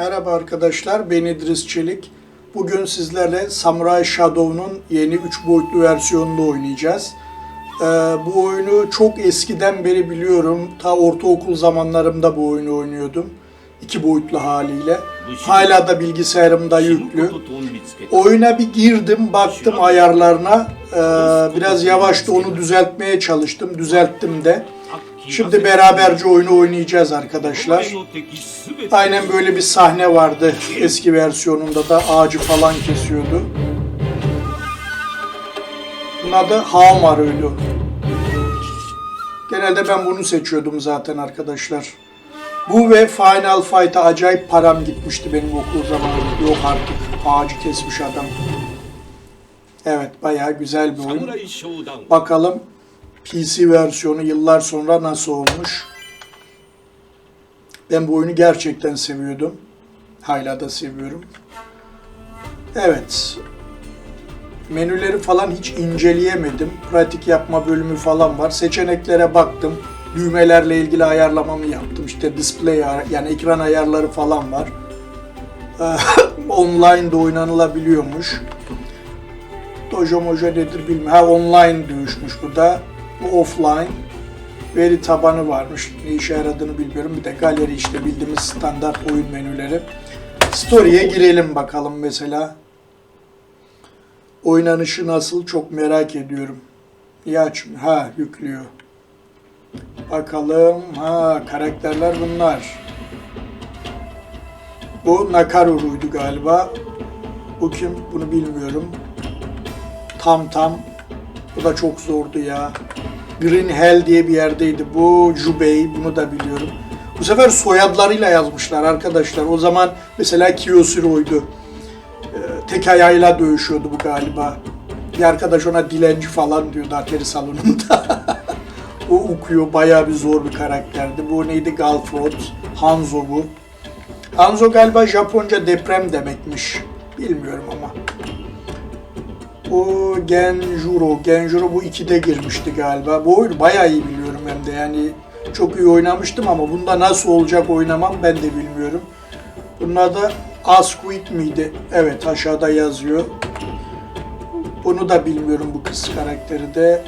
Merhaba arkadaşlar, ben İdris Çelik. Bugün sizlerle Samurai Shadow'un yeni 3 boyutlu versiyonunu oynayacağız. Ee, bu oyunu çok eskiden beri biliyorum. Ta ortaokul zamanlarımda bu oyunu oynuyordum. 2 boyutlu haliyle. Hala da bilgisayarımda yüklü. Oyuna bir girdim, baktım ayarlarına. Ee, biraz yavaştı, onu düzeltmeye çalıştım. Düzelttim de. Şimdi beraberce oyunu oynayacağız arkadaşlar. Aynen böyle bir sahne vardı eski versiyonunda da ağacı falan kesiyordu. Bunun adı Haomaru'ydu. Genelde ben bunu seçiyordum zaten arkadaşlar. Bu ve Final Fight'a acayip param gitmişti benim okul zamanında. Yok artık ağacı kesmiş adam. Evet bayağı güzel bir oyun. Bakalım PC versiyonu yıllar sonra nasıl olmuş. Ben bu oyunu gerçekten seviyordum. Hala da seviyorum. Evet. Menüleri falan hiç inceleyemedim. Pratik yapma bölümü falan var. Seçeneklere baktım. Düğmelerle ilgili ayarlamamı yaptım. İşte display yani ekran ayarları falan var. Online de oynanılabiliyormuş. Dojo mojo nedir bilmiyorum. Ha online dövüşmüş bu da. Bu offline. Veri tabanı varmış. Ne işe yaradığını bilmiyorum. Bir de galeri işte bildiğimiz standart oyun menüleri. Story'e girelim bakalım mesela. Oynanışı nasıl çok merak ediyorum. Niye açmıyor? Ha yüklüyor. Bakalım. Ha karakterler bunlar. Bu Nakaruru'ydu galiba. Bu kim? Bunu bilmiyorum. Tam tam. Bu da çok zordu ya. Green Hell diye bir yerdeydi. Bu Jubei, bunu da biliyorum. Bu sefer soyadlarıyla yazmışlar arkadaşlar. O zaman mesela Kiyoshiro'ydu. Ee, tek ayağıyla dövüşüyordu bu galiba. Bir arkadaş ona dilenci falan diyordu atari salonunda. o okuyor, bayağı bir zor bir karakterdi. Bu neydi? Galfrod, Hanzo bu. Hanzo galiba Japonca deprem demekmiş. Bilmiyorum ama. Bu Genjuro. Genjuro bu 2'de girmişti galiba. Bu oyunu bayağı iyi biliyorum hem de. Yani çok iyi oynamıştım ama bunda nasıl olacak oynamam ben de bilmiyorum. Bunun adı Asquith miydi? Evet aşağıda yazıyor. Bunu da bilmiyorum bu kız karakteri de.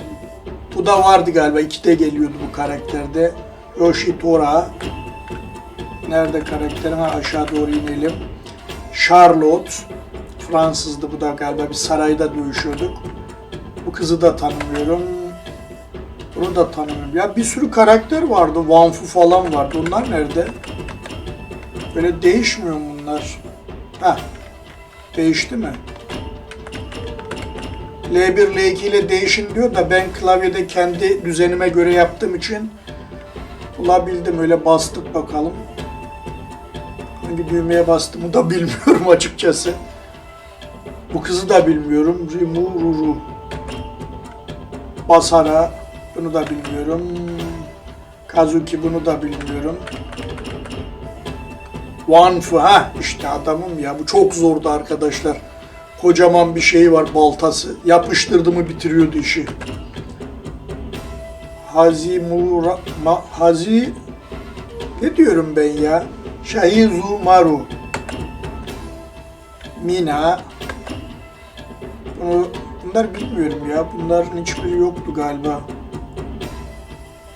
Bu da vardı galiba. 2'de geliyordu bu karakterde. Yoshitora. Nerede karakterim? Ha, aşağı doğru inelim. Charlotte. Fransızdı bu da galiba bir sarayda dövüşüyorduk. Bu kızı da tanımıyorum. Bunu da tanımıyorum. Ya bir sürü karakter vardı. Wanfu falan vardı. Onlar nerede? Böyle değişmiyor mu bunlar? Ha. Değişti mi? L1, L2 ile değişin diyor da ben klavyede kendi düzenime göre yaptığım için bulabildim. Öyle bastık bakalım. Hangi düğmeye bastığımı da bilmiyorum açıkçası. Bu kızı da bilmiyorum. Rimururu. Basara. Bunu da bilmiyorum. Kazuki bunu da bilmiyorum. Wanfu. ha işte adamım ya. Bu çok zordu arkadaşlar. Kocaman bir şey var baltası. Yapıştırdı mı bitiriyordu işi. Hazimura... Ma, Hazi... Ne diyorum ben ya? Shahizumaru. Mina. Bunlar bilmiyorum ya. Bunların hiçbiri yoktu galiba.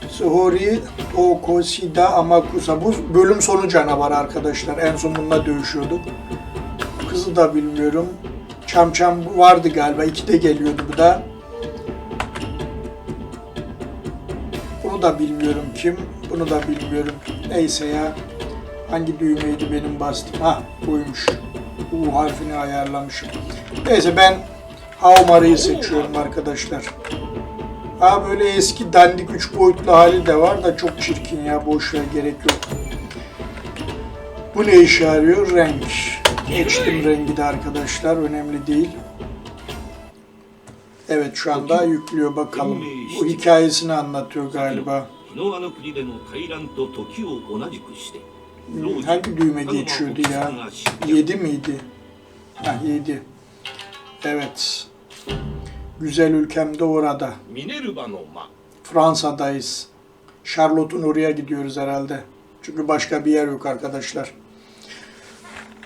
Suhori Tokoshida Amakusa. Bu bölüm sonu canavar arkadaşlar. En son bununla dövüşüyorduk. Kızı da bilmiyorum. Çam Çam vardı galiba. İkide geliyordu bu da. Bunu da bilmiyorum kim. Bunu da bilmiyorum. Neyse ya. Hangi düğmeydi benim bastım? Ha buymuş. U harfini ayarlamışım. Neyse ben Aumara'yı seçiyorum arkadaşlar. Ha böyle eski dandik 3 boyutlu hali de var da çok çirkin ya boş ver gerek yok. Bu ne işe yarıyor? Renk. Geçtim rengi de arkadaşlar önemli değil. Evet şu anda yüklüyor bakalım. Bu hikayesini anlatıyor galiba. Hmm, hangi düğme geçiyordu ya? 7 miydi? Ha 7. Evet. Güzel ülkem de orada. Minerva no ma. Fransa'dayız. Charlotte'un oraya gidiyoruz herhalde. Çünkü başka bir yer yok arkadaşlar.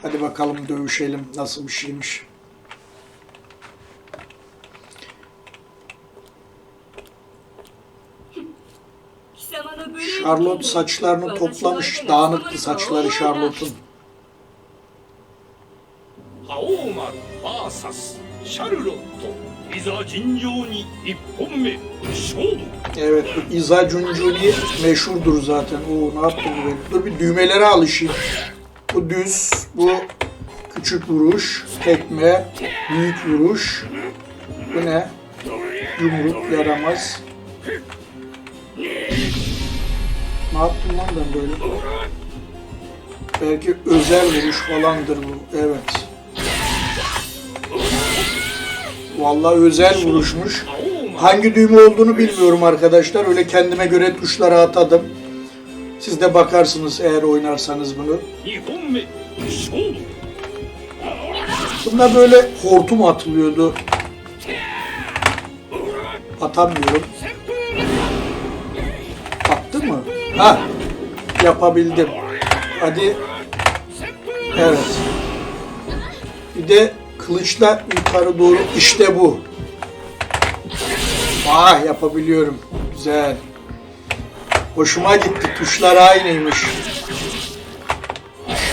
Hadi bakalım dövüşelim nasıl bir şeymiş. Charlotte saçlarını toplamış. Dağınıktı saçları Charlotte'un. İza Cincuni ilk Homme Şoğlu. Evet bu İza Cincuni meşhurdur zaten. Oo ne yaptım ben? Dur bir düğmelere alışayım. Bu düz, bu küçük vuruş, tekme, büyük vuruş. Bu ne? Yumruk yaramaz. Ne yaptım lan ben böyle? Belki özel vuruş falandır bu. Evet. Vallahi özel vuruşmuş. Hangi düğme olduğunu bilmiyorum arkadaşlar. Öyle kendime göre tuşlara atadım. Siz de bakarsınız eğer oynarsanız bunu. Bunda böyle hortum atılıyordu. Atamıyorum. Attı mı? Ha, yapabildim. Hadi. Evet. Bir de kılıçla yukarı doğru. İşte bu. Ah yapabiliyorum. Güzel. Hoşuma gitti. Tuşlar aynıymış.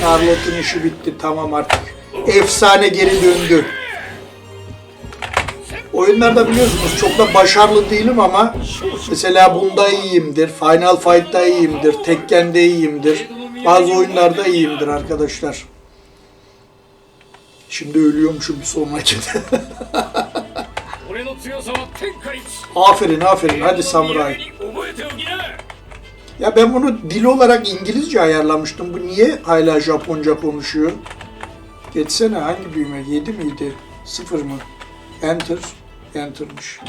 Charlotte'un işi bitti. Tamam artık. Efsane geri döndü. Oyunlarda biliyorsunuz çok da başarılı değilim ama mesela bunda iyiyimdir. Final Fight'ta iyiyimdir. Tekken'de iyiyimdir. Bazı oyunlarda iyiyimdir arkadaşlar. Şimdi ölüyormuşum bir sonraki. aferin aferin hadi samuray. Ya ben bunu dil olarak İngilizce ayarlamıştım. Bu niye hala Japonca konuşuyor? Geçsene hangi düğme? 7 miydi? 0 mı? Enter. Enter'mış.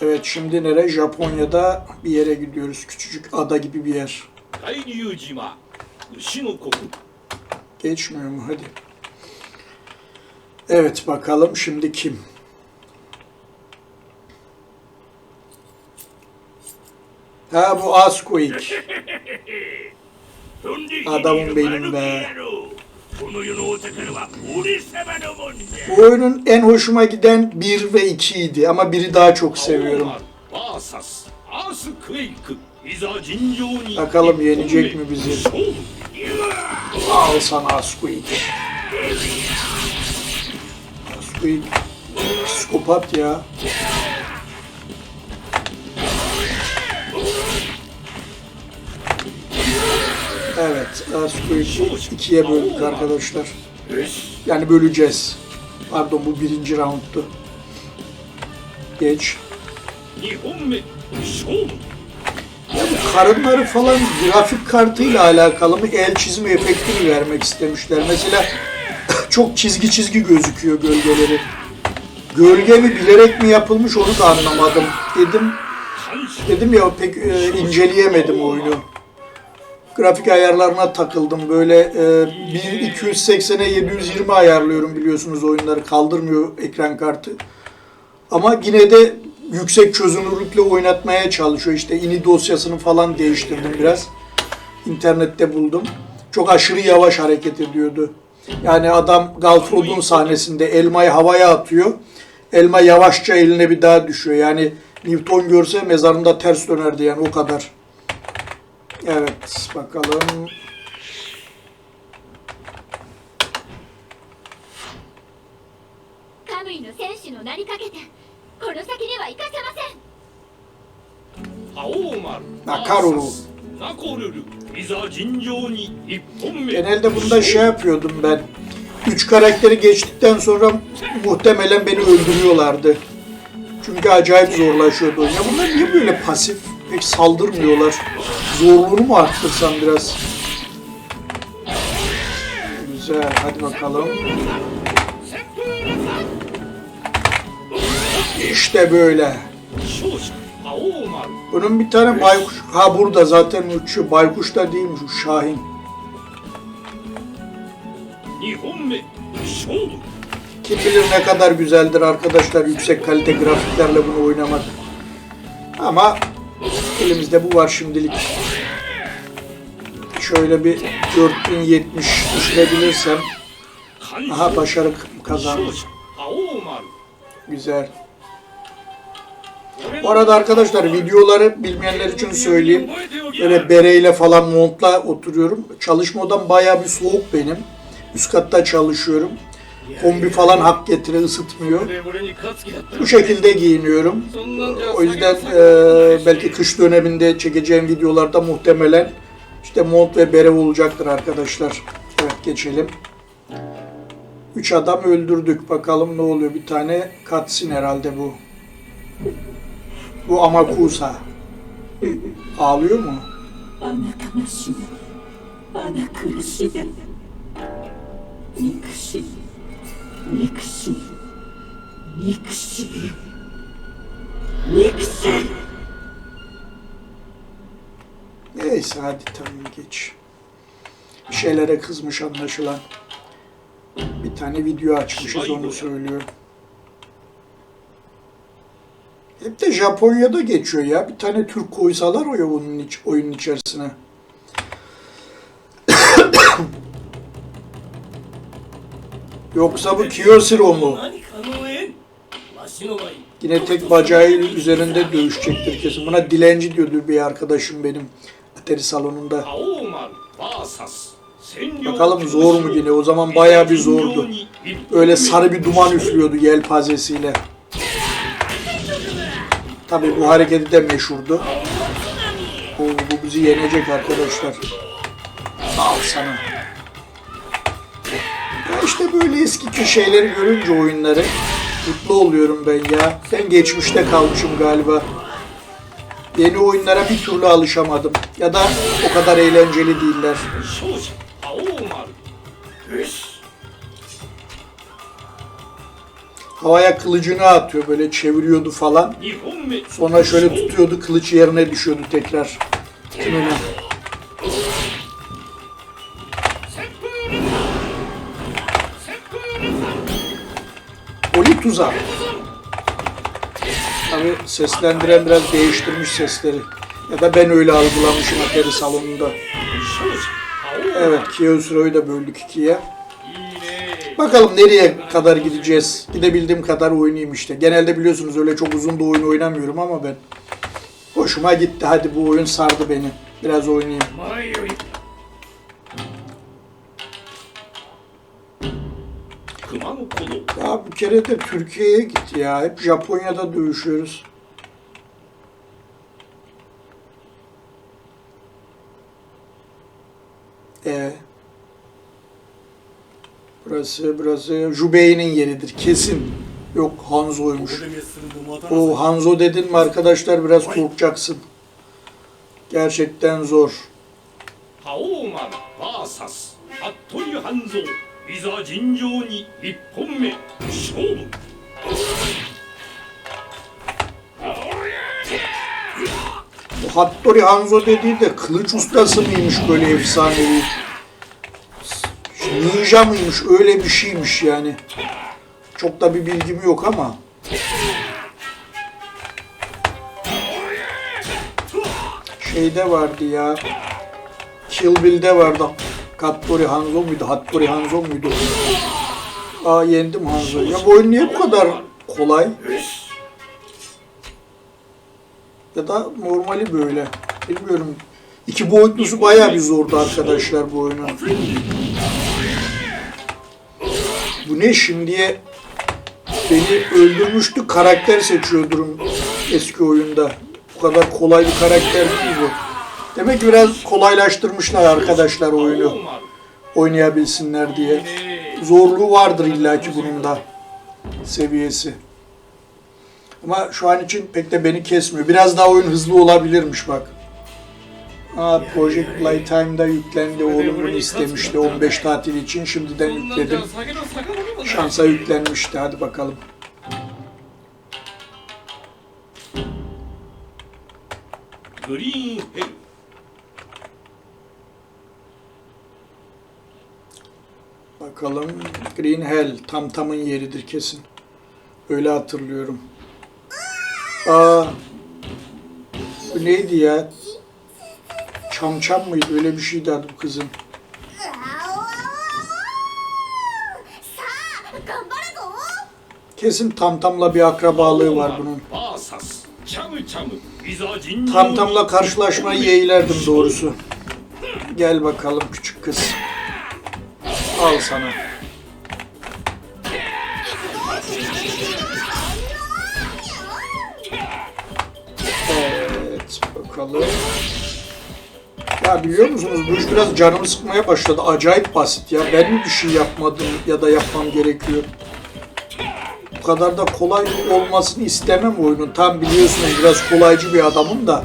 Evet şimdi nere? Japonya'da bir yere gidiyoruz. Küçücük ada gibi bir yer. Geçmiyor mu? Hadi. Evet bakalım şimdi kim? Ha bu Asquik. Adamın benim be. Bu oyunun en hoşuma giden 1 ve 2 idi ama biri daha çok seviyorum. Bakalım yenecek mi bizi? Al sana Asquik. Uy, psikopat ya. Evet, Earthquake'i ikiye böldük arkadaşlar. Yani böleceğiz. Pardon bu birinci roundtu. Geç. Ya bu karınları falan grafik kartıyla alakalı mı el çizimi efekti mi vermek istemişler? Mesela çok çizgi çizgi gözüküyor gölgeleri. Gölge mi bilerek mi yapılmış onu da anlamadım. Dedim dedim ya pek e, inceleyemedim oyunu. Grafik ayarlarına takıldım. Böyle e, 1280'e 720 ayarlıyorum biliyorsunuz oyunları kaldırmıyor ekran kartı. Ama yine de yüksek çözünürlükle oynatmaya çalışıyor. İşte ini dosyasını falan değiştirdim biraz. İnternette buldum. Çok aşırı yavaş hareket ediyordu. Yani adam Galfrod'un sahnesinde elmayı havaya atıyor. Elma yavaşça eline bir daha düşüyor. Yani Newton görse mezarında ters dönerdi yani o kadar. Evet bakalım. カ Genelde bunda şey yapıyordum ben. Üç karakteri geçtikten sonra muhtemelen beni öldürüyorlardı. Çünkü acayip zorlaşıyordu. Ya bunlar niye böyle pasif? Pek saldırmıyorlar. Zorluğunu mu arttırsam biraz? Güzel, hadi bakalım. İşte böyle. Bunun bir tane baykuş. Ha burada zaten uçuyor. Baykuş da değilmiş o Şahin. Kim bilir ne kadar güzeldir arkadaşlar yüksek kalite grafiklerle bunu oynamak. Ama elimizde bu var şimdilik. Şöyle bir 4070 düşürebilirsem. Aha başarı kazandım. Güzel. Bu arada arkadaşlar videoları bilmeyenler için söyleyeyim. Böyle bereyle falan montla oturuyorum. Çalışma odam bayağı bir soğuk benim. Üst katta çalışıyorum. Kombi falan hak getire ısıtmıyor. Bu şekilde giyiniyorum. O yüzden e, belki kış döneminde çekeceğim videolarda muhtemelen işte mont ve bere olacaktır arkadaşlar. Evet geçelim. Üç adam öldürdük. Bakalım ne oluyor. Bir tane cutscene herhalde bu. Bu Amakusa. Ağlıyor mu? Neyse hadi tamam geç. Bir şeylere kızmış anlaşılan. Bir tane video açmışız onu söylüyor. Hep de Japonya'da geçiyor ya. Bir tane Türk koysalar o oyunun, iç, oyunun içerisine. Yoksa bu Kiyosiro mu? Yine tek bacağı üzerinde dövüşecektir kesin. Buna dilenci diyordu bir arkadaşım benim. Atari salonunda. Bakalım zor mu yine? O zaman bayağı bir zordu. Öyle sarı bir duman üflüyordu yelpazesiyle. Tabii bu hareketi de meşhurdu. Oo, bu bizi yenecek arkadaşlar. Sağ ol sana. Ya işte böyle eski şeyleri görünce oyunları mutlu oluyorum ben ya. Ben geçmişte kalmışım galiba. Yeni oyunlara bir türlü alışamadım. Ya da o kadar eğlenceli değiller. havaya kılıcını atıyor böyle çeviriyordu falan. Sonra şöyle tutuyordu kılıç yerine düşüyordu tekrar. Tümüne. Oli tuzağı. Tabi seslendiren biraz değiştirmiş sesleri. Ya da ben öyle algılamışım Atari salonunda. Evet, Kyosro'yu da böldük ikiye. Bakalım nereye kadar gideceğiz. Gidebildiğim kadar oynayayım işte. Genelde biliyorsunuz öyle çok uzun da oyun oynamıyorum ama ben hoşuma gitti. Hadi bu oyun sardı beni. Biraz oynayayım. Ya bir kere de Türkiye'ye git ya. Hep Japonya'da dövüşüyoruz. Eee Burası, burası Jubeyn'in yeridir kesin. Yok Hanzo'ymuş. O oh, Hanzo dedin mi arkadaşlar biraz korkacaksın. Gerçekten zor. Haoman vs. Hattori Hanzo İza Jinjo ni ippon me şovu. Bu Hattori Hanzo dediği de kılıç ustası mıymış böyle efsanevi? Ninja mıymış öyle bir şeymiş yani. Çok da bir bilgim yok ama. Şeyde vardı ya. Kill Bill'de vardı. Hattori Hanzo muydu? Hattori Hanzo muydu? Aa yendim Hanzo'yu. Ya bu oyun niye bu kadar kolay? Ya da normali böyle. Bilmiyorum. İki boyutlusu bayağı bir zordu arkadaşlar bu oyunun ne şimdiye beni öldürmüştü karakter seçiyor durum eski oyunda. Bu kadar kolay bir karakter değil bu. Demek ki biraz kolaylaştırmışlar arkadaşlar oyunu. Oynayabilsinler diye. Zorluğu vardır illaki bunun da seviyesi. Ama şu an için pek de beni kesmiyor. Biraz daha oyun hızlı olabilirmiş bak. Aa, Project Playtime'da yüklendi. Oğlum bunu istemişti 15 tatil için. Şimdiden yükledim. Şansa yüklenmişti. Hadi bakalım. Green Hell. Bakalım. Green Hell. Tam tamın yeridir kesin. Öyle hatırlıyorum. Aa, bu neydi ya? Çamçam çam mıydı? Öyle bir şeydi adı kızın. Kesin Tamtam'la bir akrabalığı var bunun. Tamtam'la karşılaşmayı yeğlerdim doğrusu. Gel bakalım küçük kız. Al sana. biliyor musunuz? Bu iş biraz canımı sıkmaya başladı. Acayip basit ya. Benim bir şey yapmadım ya da yapmam gerekiyor. Bu kadar da kolay olmasını istemem oyunun. Tam biliyorsunuz biraz kolaycı bir adamım da.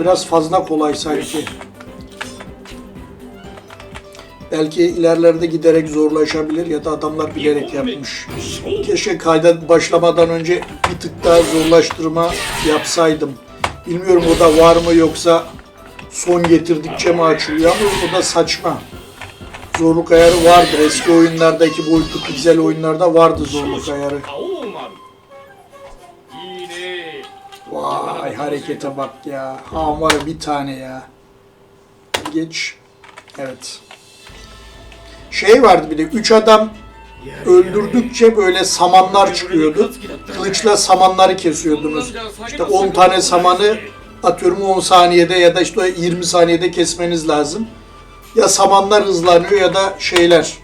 Biraz fazla kolay sanki. Belki ilerlerde giderek zorlaşabilir ya da adamlar bilerek yapmış. Keşke kayda başlamadan önce bir tık daha zorlaştırma yapsaydım. Bilmiyorum o da var mı yoksa son getirdikçe mi açılıyor ama o da saçma. Zorluk ayarı vardır. Eski oyunlardaki boyutlu piksel oyunlarda vardı zorluk ayarı. Vay harekete bak ya. Ha var bir tane ya. Geç. Evet. Şey vardı bir de üç adam öldürdükçe böyle samanlar çıkıyordu. Kılıçla samanları kesiyordunuz. İşte 10 tane samanı atıyorum 10 saniyede ya da işte 20 saniyede kesmeniz lazım. Ya samanlar hızlanıyor ya da şeyler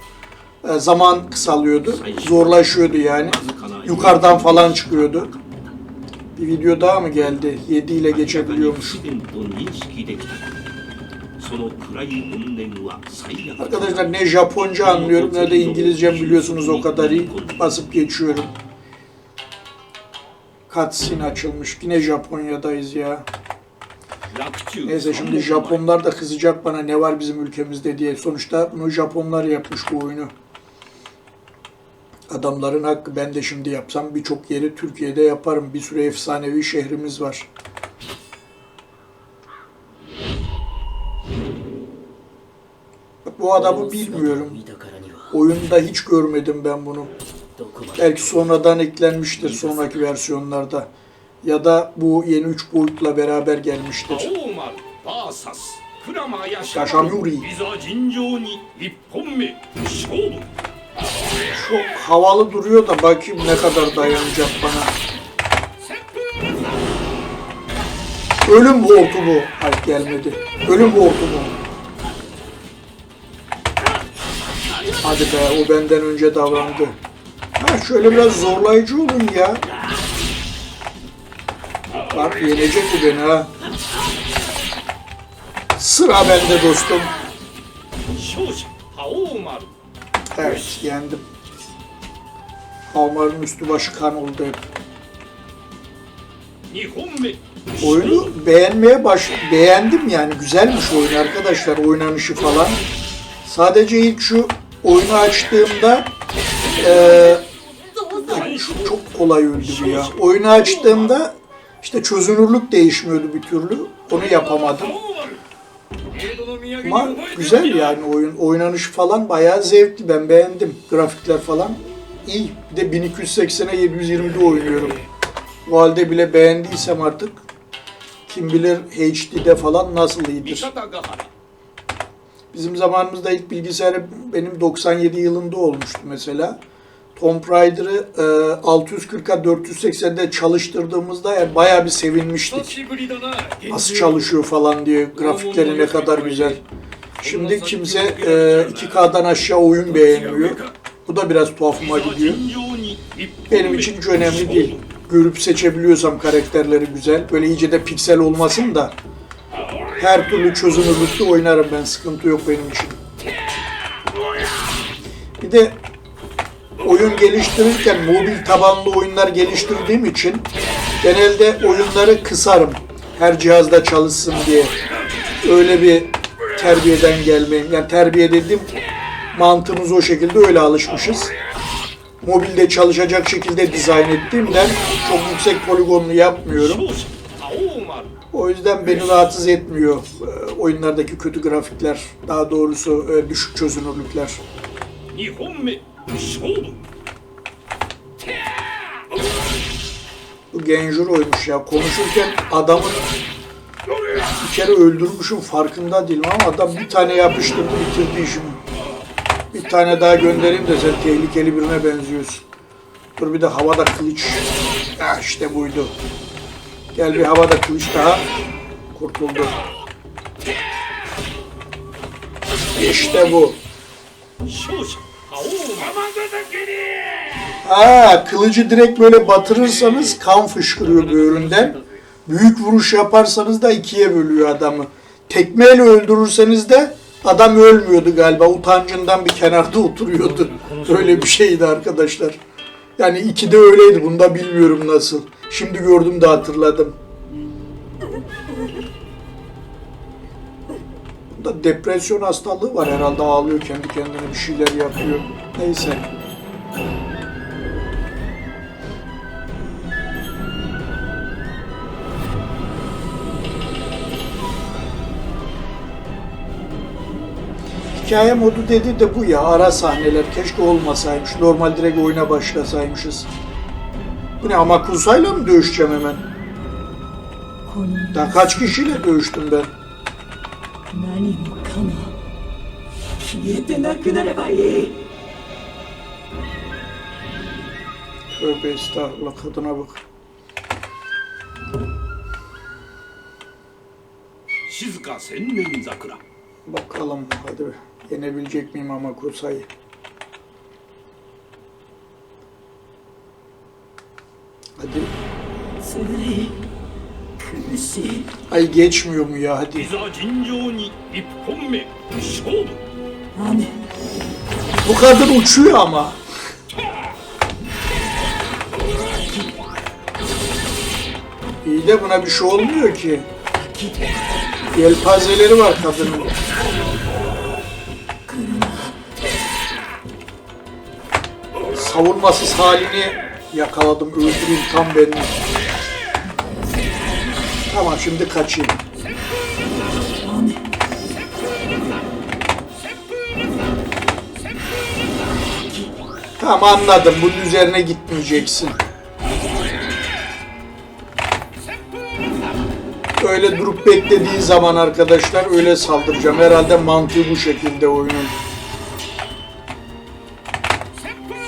e, zaman kısalıyordu. Zorlaşıyordu yani. Yukarıdan falan çıkıyordu. Bir video daha mı geldi? 7 ile geçebiliyormuş. Arkadaşlar ne Japonca anlıyorum ne de İngilizcem biliyorsunuz o kadar iyi. Basıp geçiyorum. Katsin açılmış. Yine Japonya'dayız ya. Neyse şimdi Japonlar da kızacak bana ne var bizim ülkemizde diye. Sonuçta bunu Japonlar yapmış bu oyunu. Adamların hakkı ben de şimdi yapsam birçok yeri Türkiye'de yaparım. Bir sürü efsanevi şehrimiz var. Bu adamı bilmiyorum. Oyunda hiç görmedim ben bunu. Belki sonradan eklenmiştir sonraki versiyonlarda ya da bu yeni üç boyutla beraber gelmiştir. Kaşamuri. Çok havalı duruyor da bakayım ne kadar dayanacak bana. Ölüm hortumu. Hayır gelmedi. Ölüm hortumu. Hadi be o benden önce davrandı. Ha şöyle biraz zorlayıcı olun ya. Bak yenecek bu beni ha. Sıra bende dostum. Evet yendim. Hamarın üstü başı kan oldu hep. Oyunu beğenmeye baş beğendim yani güzelmiş oyun arkadaşlar oynanışı falan. Sadece ilk şu oyunu açtığımda e, çok kolay öldü bu ya. Oyunu açtığımda işte çözünürlük değişmiyordu bir türlü. Onu yapamadım. Ama güzel yani oyun. Oynanış falan bayağı zevkli. Ben beğendim. Grafikler falan iyi. Bir de 1280'e 720'de oynuyorum. O halde bile beğendiysem artık kim bilir HD'de falan nasıl iyidir. Bizim zamanımızda ilk bilgisayarı benim 97 yılında olmuştu mesela. Tomb Raider'ı e, 640'a 480'de çalıştırdığımızda yani bayağı bir sevinmiştik. Nasıl çalışıyor falan diye grafikleri ne kadar güzel. Şimdi kimse e, 2K'dan aşağı oyun beğenmiyor. Bu da biraz tuhafıma gidiyor. Benim için hiç önemli değil. Görüp seçebiliyorsam karakterleri güzel. Böyle iyice de piksel olmasın da her türlü çözünürlükte oynarım ben. Sıkıntı yok benim için. Bir de oyun geliştirirken mobil tabanlı oyunlar geliştirdiğim için genelde oyunları kısarım. Her cihazda çalışsın diye. Öyle bir terbiyeden gelmeyim. Yani terbiye dediğim mantığımız o şekilde öyle alışmışız. Mobilde çalışacak şekilde dizayn ettiğimden çok yüksek poligonlu yapmıyorum. O yüzden beni rahatsız etmiyor e, oyunlardaki kötü grafikler, daha doğrusu e, düşük çözünürlükler. Bu genjur oymuş ya. Konuşurken adamın bir kere öldürmüşüm farkında değilim ama adam bir tane yapıştırdı bitirdi işimi. Bir tane daha göndereyim de sen tehlikeli birine benziyorsun. Dur bir de havada kılıç. Ya işte buydu. Gel bir havada kılıç daha. Kurtuldu. İşte bu. Aa, kılıcı direkt böyle batırırsanız kan fışkırıyor böğründen. Büyük vuruş yaparsanız da ikiye bölüyor adamı. Tekmeyle öldürürseniz de adam ölmüyordu galiba. Utancından bir kenarda oturuyordu. Öyle bir şeydi arkadaşlar. Yani iki de öyleydi. Bunda bilmiyorum nasıl. Şimdi gördüm de hatırladım. Bunda depresyon hastalığı var herhalde. Ağlıyor kendi kendine bir şeyler yapıyor. Neyse. Hikaye modu dedi de bu ya ara sahneler keşke olmasaymış. Normal direkt oyuna başlasaymışız. Bu ne Amakusa'yla mı dövüşeceğim hemen? Daha kaç kişiyle dövüştüm ben? 何もかも消えてなくなればいい Tövbe estağfurullah kadına bak. 静か千年桜 Bakalım hadi yenebilecek miyim Amakusa'yı? Hadi. 辛い Hangisi? Ay geçmiyor mu ya hadi. Hani? Bu kadın uçuyor ama. İyi de buna bir şey olmuyor ki. Yelpazeleri var kadının. Savunmasız halini yakaladım. Öldüreyim tam benim. Tamam şimdi kaçayım. Tamam anladım. Bunun üzerine gitmeyeceksin. Öyle durup beklediğin zaman arkadaşlar öyle saldıracağım. Herhalde mantığı bu şekilde oyunun.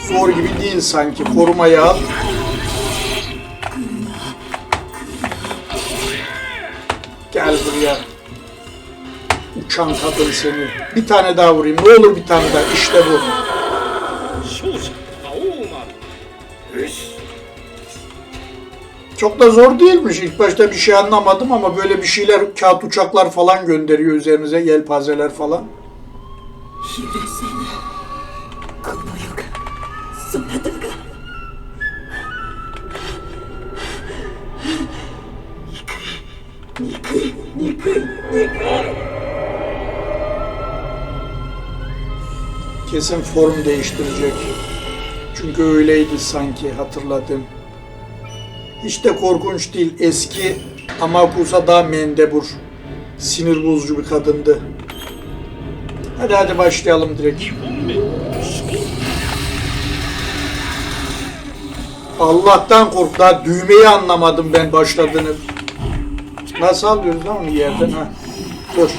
Zor gibi değil sanki. Korumayı al. uçan kadın seni. Bir tane daha vurayım. Ne olur bir tane daha. İşte bu. Çok da zor değilmiş. İlk başta bir şey anlamadım ama böyle bir şeyler, kağıt uçaklar falan gönderiyor üzerinize, yelpazeler falan. Kesin form değiştirecek. Çünkü öyleydi sanki hatırladım. Hiç de korkunç değil. Eski ama Amakusa daha mendebur. Sinir bozucu bir kadındı. Hadi hadi başlayalım direkt. Allah'tan kork. Daha düğmeyi anlamadım ben başladığını. Nasıl alıyoruz lan onu yerden? Ha. Dur.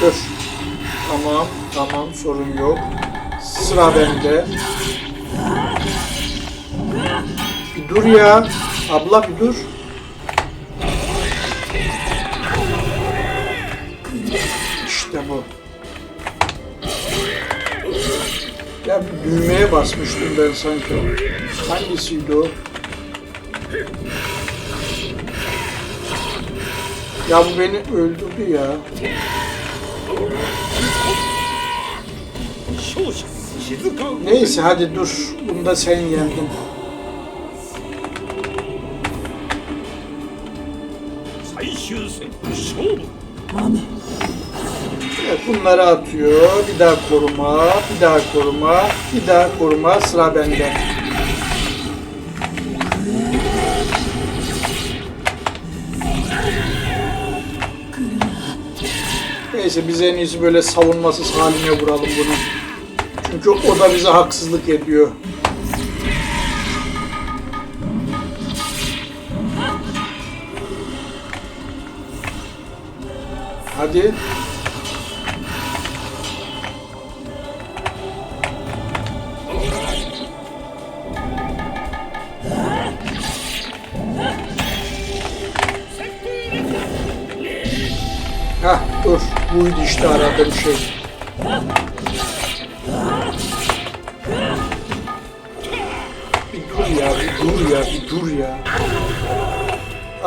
Dur. Tamam. Tamam. Sorun yok. Sıra bende. Dur ya. Abla bir dur. İşte bu. Ya düğmeye basmıştım ben sanki. Hangisiydi o? Ya bu beni öldürdü ya. Neyse hadi dur. Bunda sen yendin. Evet, bunları atıyor. Bir daha koruma, bir daha koruma, bir daha koruma. Sıra bende. Neyse biz en iyisi böyle savunmasız haline vuralım bunu. Çünkü o da bize haksızlık ediyor. Hadi. Hah dur. Buydu işte aradığım şey.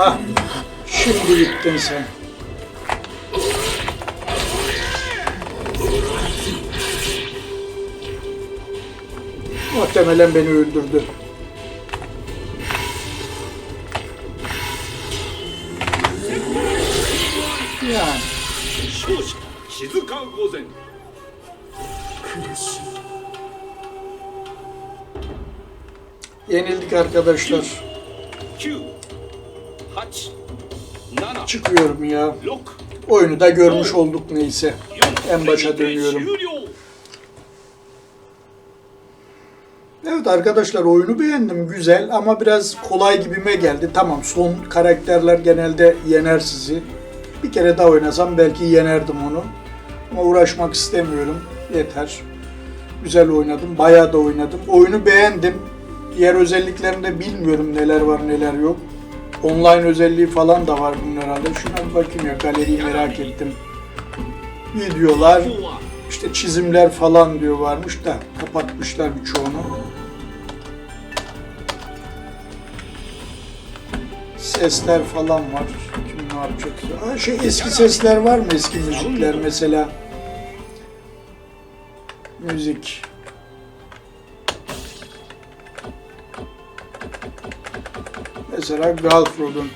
Ah, şimdi yıktın sen. Muhtemelen beni öldürdü. Yani. Yenildik arkadaşlar. 9 8 7 Çıkıyorum ya. 6 Oyunu da görmüş olduk neyse. 4 En başa dönüyorum. Evet arkadaşlar oyunu beğendim güzel ama biraz kolay gibime geldi. Tamam son karakterler genelde yener sizi. Bir kere daha oynasam belki yenerdim onu. Ama uğraşmak istemiyorum. Yeter. Güzel oynadım. Bayağı da oynadım. Oyunu beğendim. Diğer özelliklerini de bilmiyorum neler var neler yok. Online özelliği falan da var bunun herhalde. Şuna bir bakayım ya galeriyi merak ettim. Videolar, işte çizimler falan diyor varmış da kapatmışlar birçoğunu. Sesler falan var. Kim ne yapacak? Ha, şey eski sesler var mı? Eski müzikler mesela. Müzik. Mesela Galfrod'un.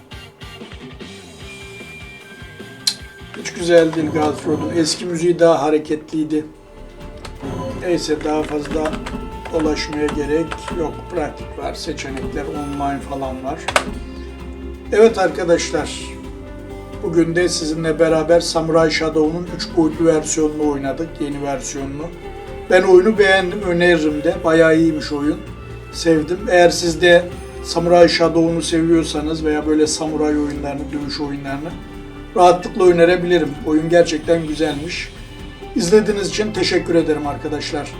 Hiç güzel değil Galfrod'un. Eski müziği daha hareketliydi. Neyse daha fazla dolaşmaya gerek yok. Pratik var, seçenekler, online falan var. Evet arkadaşlar, bugün de sizinle beraber Samurai Shadow'un 3 boyutlu versiyonunu oynadık, yeni versiyonunu. Ben oyunu beğendim, öneririm de. Bayağı iyiymiş oyun. Sevdim. Eğer siz de Samurai Shadow'unu seviyorsanız veya böyle samuray oyunlarını, dövüş oyunlarını rahatlıkla önerebilirim. Oyun gerçekten güzelmiş. İzlediğiniz için teşekkür ederim arkadaşlar.